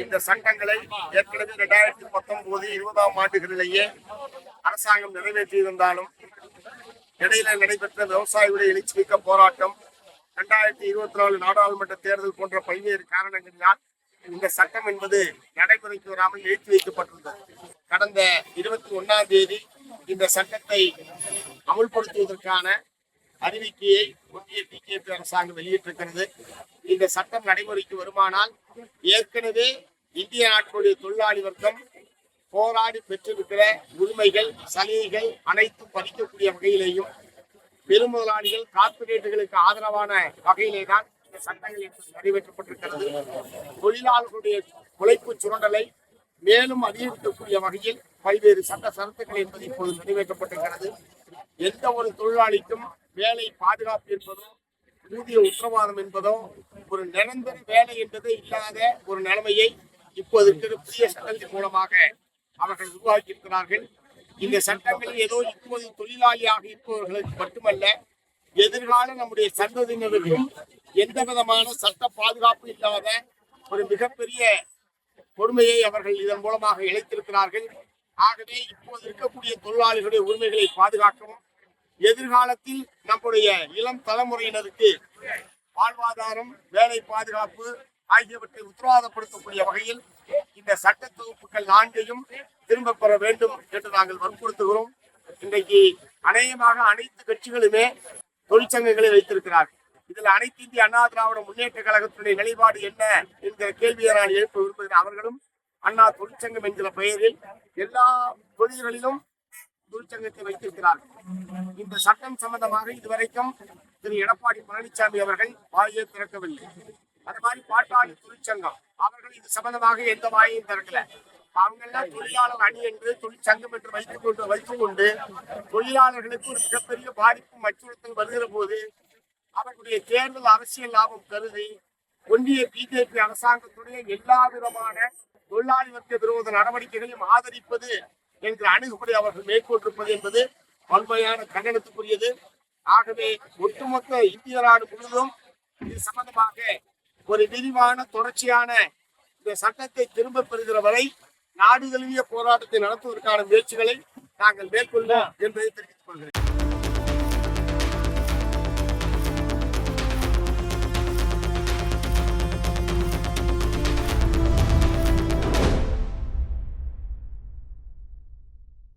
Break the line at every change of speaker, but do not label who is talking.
இந்த சட்டங்களை ஏற்கனவே இரண்டாயிரத்தி பத்தொன்பது இருபதாம் ஆண்டுகளிலேயே அரசாங்கம் நிறைவேற்றியிருந்தாலும் இடையில நடைபெற்ற விவசாயிகளுடைய எழுச்சிமிக்க போராட்டம் இரண்டாயிரத்தி இருபத்தி நாலு நாடாளுமன்ற தேர்தல் போன்ற பல்வேறு காரணங்களினால் இந்த சட்டம் என்பது நடைமுறைக்கு வராமல் நிறுத்தி வைக்கப்பட்டுள்ளது கடந்த இருபத்தி ஒன்னாம் தேதி இந்த சட்டத்தை அமுல்படுத்துவதற்கான அறிவிக்கையை ஒன்றிய பிஜேபி அரசாங்கம் வெளியிட்டிருக்கிறது. இந்த சட்டம் நடைமுறைக்கு வருமானால் ஏற்கனவே இந்திய நாட்டுடைய தொழிலாளி வர்க்கம் போராடி பெற்றிருக்கிற உரிமைகள் சலுகைகள் அனைத்தும் பறிக்கக்கூடிய வகையிலேயும் பெருமுதலாளிகள் கார்ப்பரேட்டுகளுக்கு ஆதரவான வகையிலே தான் இந்த சட்டங்கள் என்பது நிறைவேற்றப்பட்டிருக்கிறது. தொழிலாளர்களுடைய உழைப்பு சுரண்டலை மேலும் அதிகரிக்கக்கூடிய வகையில் பல்வேறு சட்ட சரத்துக்கள் என்பது இப்போது நிறைவேற்றப்பட்டிருக்கிறது. எந்த ஒரு தொழிலாளிக்கும் வேலை பாதுகாப்பு என்பதோ ஊதிய உத்தரவாதம் என்பதோ ஒரு நிரந்தர வேலை என்பதே இல்லாத ஒரு நிலைமையை இப்போது இருக்கிற புதிய சட்டத்தின் மூலமாக அவர்கள் உருவாக்கி இருக்கிறார்கள் இந்த சட்டங்கள் ஏதோ இப்போது தொழிலாளியாக இருப்பவர்களுக்கு மட்டுமல்ல எதிர்கால நம்முடைய சந்ததியினருக்கும் எந்த விதமான சட்ட பாதுகாப்பு இல்லாத ஒரு மிகப்பெரிய கொடுமையை அவர்கள் இதன் மூலமாக இழைத்திருக்கிறார்கள். ஆகவே இப்போது இருக்கக்கூடிய தொழிலாளிகளுடைய உரிமைகளை பாதுகாக்கவும் எதிர்காலத்தில் நம்முடைய இளம் தலைமுறையினருக்கு வாழ்வாதாரம் வேலை பாதுகாப்பு ஆகியவற்றை உத்தரவாதப்படுத்தக்கூடிய வகையில் இந்த சட்ட தொகுப்புகள் நான்கையும் திரும்ப பெற வேண்டும் என்று நாங்கள் வற்புறுத்துகிறோம். இன்றைக்கு அநேகமாக அனைத்து கட்சிகளுமே தொழிற்சங்கங்களை வைத்திருக்கிறார்கள். இதில் அனைத்து இந்திய அண்ணா திராவிட முன்னேற்ற கழகத்தினுடைய நிலைப்பாடு என்ன என்கிற கேள்வியை நான் எழுப்ப விரும்புகிறேன். அவர்களும் அண்ணா தொழிற்சங்கம் என்கிற பெயரில் எல்லா தொழில்களிலும் தொழிற்சங்கத்தை வைத்திருக்கிறார்கள் இந்த சட்டம் சம்பந்தமாக இதுவரைக்கும் திரு எடப்பாடி பழனிசாமி அவர்கள் வாயை திறக்கவில்லை. அது மாதிரி பாட்டாளி தொழிற்சங்கம் அவர்கள் இது சம்பந்தமாக எந்த வாயையும் திறக்கல. அவங்க எல்லாம் தொழிலாளர் அணி என்று தொழிற்சங்கம் என்று வைத்துக் கொண்டு வைத்துக் கொண்டு தொழிலாளர்களுக்கு ஒரு மிகப்பெரிய பாதிப்பும் அச்சுறுத்தல் வருகிற போது அவர்களுடைய தேர்தல் அரசியல் லாபம் கருதி ஒன்றிய பிஜேபி அரசாங்கத்துடைய எல்லா விதமான தொழிலாளி வர்க்க விரோத நடவடிக்கைகளையும் ஆதரிப்பது என்கிற அணுகுமுறை அவர்கள் மேற்கொண்டிருப்பது என்பது வன்மையான கண்டனத்துக்குரியது. ஆகவே ஒட்டுமொத்த இந்திய நாடு முழுவதும் இது சம்பந்தமாக ஒரு விரிவான தொடர்ச்சியான இந்த சட்டத்தை திரும்ப பெறுகிற வரை நாடு தழுவிய போராட்டத்தை நடத்துவதற்கான முயற்சிகளை நாங்கள் மேற்கொள்வோம் என்பதை தெரிவித்துக் கொள்கிறேன்.